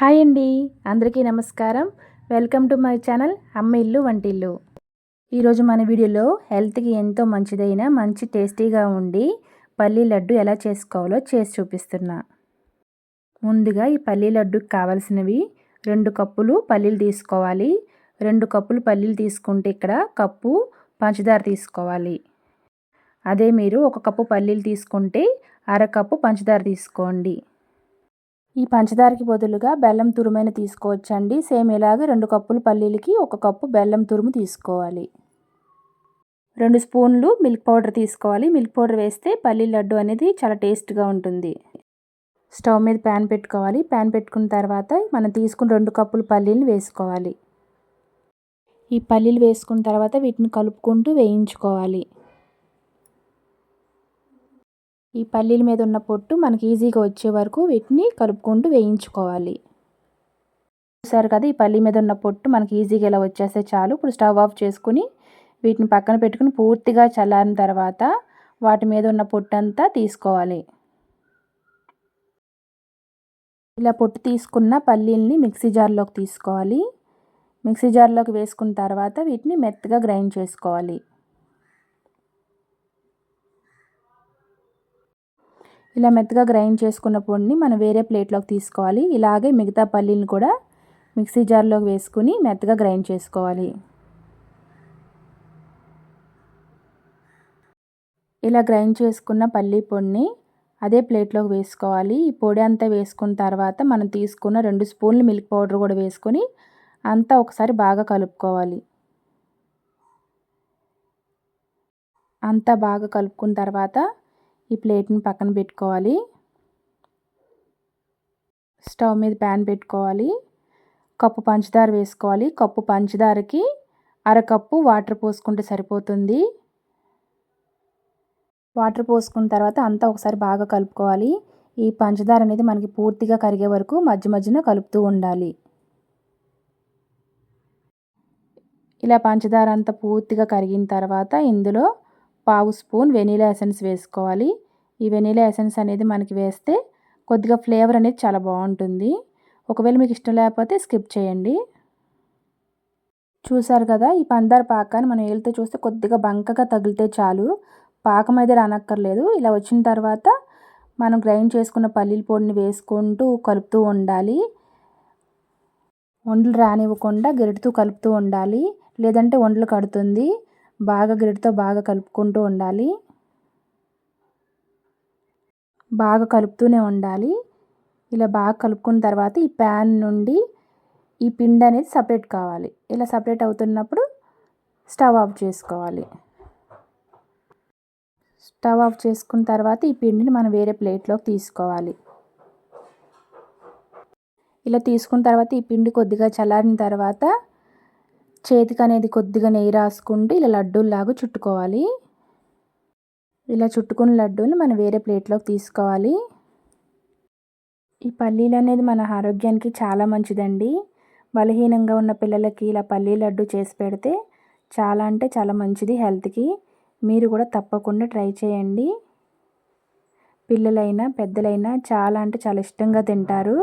Hi అండి. అందరికీ నమస్కారం. వెల్కమ్ టు మై ఛానల్ అమ్మ ఇల్లు వంటిల్లు ఈరోజు మన వీడియోలో హెల్త్కి ఎంతో మంచిదైన మంచి టేస్టీగా ఉండి పల్లీ లడ్డు ఎలా చేసుకోవాలో చేసి చూపిస్తున్నా. ముందుగా ఈ పల్లీ లడ్డుకి కావాల్సినవి రెండు కప్పులు పల్లీలు తీసుకోవాలి. రెండు కప్పులు పల్లీలు తీసుకుంటే ఇక్కడ కప్పు పంచదార తీసుకోవాలి. అదే మీరు ఒక కప్పు పల్లీలు తీసుకుంటే అరకప్పు పంచదార తీసుకోండి. ఈ పంచదారకి బదులుగా బెల్లం తురుమైన తీసుకోవచ్చండి. సేమ్ ఇలాగే రెండు కప్పులు పల్లీలకి ఒక కప్పు బెల్లం తురుము తీసుకోవాలి. రెండు స్పూన్లు మిల్క్ పౌడర్ తీసుకోవాలి. మిల్క్ పౌడర్ వేస్తే పల్లీ లడ్డు అనేది చాలా టేస్ట్గా ఉంటుంది. స్టవ్ మీద ప్యాన్ పెట్టుకోవాలి. ప్యాన్ పెట్టుకున్న తర్వాత మనం తీసుకున్న రెండు కప్పులు పల్లీలు వేసుకోవాలి. ఈ పల్లీలు వేసుకున్న తర్వాత వీటిని కలుపుకుంటూ వేయించుకోవాలి. ఈ పల్లీల మీద ఉన్న పొట్టు మనకి ఈజీగా వచ్చే వరకు వీటిని కలుపుకుంటూ వేయించుకోవాలి. చూసారు కదా ఈ పల్లి మీద ఉన్న పొట్టు మనకి ఈజీగా ఇలా వచ్చేస్తే చాలు. ఇప్పుడు స్టవ్ ఆఫ్ చేసుకుని వీటిని పక్కన పెట్టుకుని పూర్తిగా చల్లారిన తర్వాత వాటి మీద ఉన్న పొట్టు అంతా తీసుకోవాలి. ఇలా పొట్టు తీసుకున్న పల్లీల్ని మిక్సీ జార్లోకి తీసుకోవాలి. మిక్సీ జార్లోకి వేసుకున్న తర్వాత వీటిని మెత్తగా గ్రైండ్ చేసుకోవాలి. ఇలా మెత్తగా గ్రైండ్ చేసుకున్న పొడిని మనం వేరే ప్లేట్లోకి తీసుకోవాలి. ఇలాగే మిగతా పల్లీని కూడా మిక్సీ జార్లోకి వేసుకుని మెత్తగా గ్రైండ్ చేసుకోవాలి. ఇలా గ్రైండ్ చేసుకున్న పల్లీ పొడిని అదే ప్లేట్లోకి వేసుకోవాలి. ఈ పొడి అంతా వేసుకున్న తర్వాత మనం తీసుకున్న రెండు స్పూన్లు మిల్క్ పౌడర్ కూడా వేసుకొని అంతా ఒకసారి బాగా కలుపుకోవాలి. అంతా బాగా కలుపుకున్న తర్వాత ఈ ప్లేట్ని పక్కన పెట్టుకోవాలి. స్టవ్ మీద ప్యాన్ పెట్టుకోవాలి. కప్పు పంచదార వేసుకోవాలి. కప్పు పంచదారకి అరకప్పు వాటర్ పోసుకుంటే సరిపోతుంది. వాటర్ పోసుకున్న తర్వాత అంతా ఒకసారి బాగా కలుపుకోవాలి. ఈ పంచదార అనేది మనకి పూర్తిగా కరిగే వరకు మధ్య మధ్యన కలుపుతూ ఉండాలి. ఇలా పంచదార అంతా పూర్తిగా కరిగిన తర్వాత ఇందులో పావు స్పూన్ వెనీలా ఎసెన్స్ వేసుకోవాలి. ఈ వెనీలా ఎసెన్స్ అనేది మనకి వేస్తే కొద్దిగా ఫ్లేవర్ అనేది చాలా బాగుంటుంది. ఒకవేళ మీకు ఇష్టం లేకపోతే స్కిప్ చేయండి. చూసారు కదా ఈ పందార పాకాన్ని మనం వెళ్తే చూస్తే కొద్దిగా బంకగా తగిలితే చాలు. పాకం అయితే రానక్కర్లేదు. ఇలా వచ్చిన తర్వాత మనం గ్రైండ్ చేసుకున్న పల్లీల పొడిని వేసుకుంటూ కలుపుతూ ఉండాలి. వండలు రానివ్వకుండా గెరుడుతూ కలుపుతూ ఉండాలి. లేదంటే వండలు కడుతుంది. బాగా గ్రిడ్తో బాగా కలుపుకుంటూ ఉండాలి. బాగా కలుపుతూనే ఉండాలి. ఇలా బాగా కలుపుకున్న తర్వాత ఈ ప్యాన్ నుండి ఈ పిండి అనేది సపరేట్ కావాలి. ఇలా సపరేట్ అవుతున్నప్పుడు స్టవ్ ఆఫ్ చేసుకోవాలి. స్టవ్ ఆఫ్ చేసుకున్న తర్వాత ఈ పిండిని మనం వేరే ప్లేట్లోకి తీసుకోవాలి. ఇలా తీసుకున్న తర్వాత ఈ పిండి కొద్దిగా చల్లారిన తర్వాత చేతికి అనేది కొద్దిగా నెయ్యి రాసుకుంటూ ఇలా లడ్డూల్లాగా చుట్టుకోవాలి. ఇలా చుట్టుకున్న లడ్డూని మనం వేరే ప్లేట్లోకి తీసుకోవాలి. ఈ పల్లీలు అనేది మన ఆరోగ్యానికి చాలా మంచిదండి. బలహీనంగా ఉన్న పిల్లలకి ఇలా పల్లీ లడ్డు చేసి పెడితే చాలా అంటే చాలా మంచిది హెల్త్కి. మీరు కూడా తప్పకుండా ట్రై చేయండి. పిల్లలైనా పెద్దలైనా చాలా అంటే చాలా ఇష్టంగా తింటారు.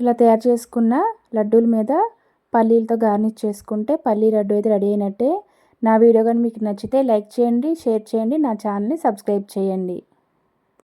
ఇలా తయారు చేసుకున్న లడ్డూల మీద పల్లీలతో గార్నిష్ చేసుకుంటే పల్లీ లడ్డు అయితే రెడీ అయినట్టే. నా వీడియో కానీ మీకు నచ్చితే లైక్ చేయండి షేర్ చేయండి నా ఛానల్ని సబ్స్క్రైబ్ చేయండి.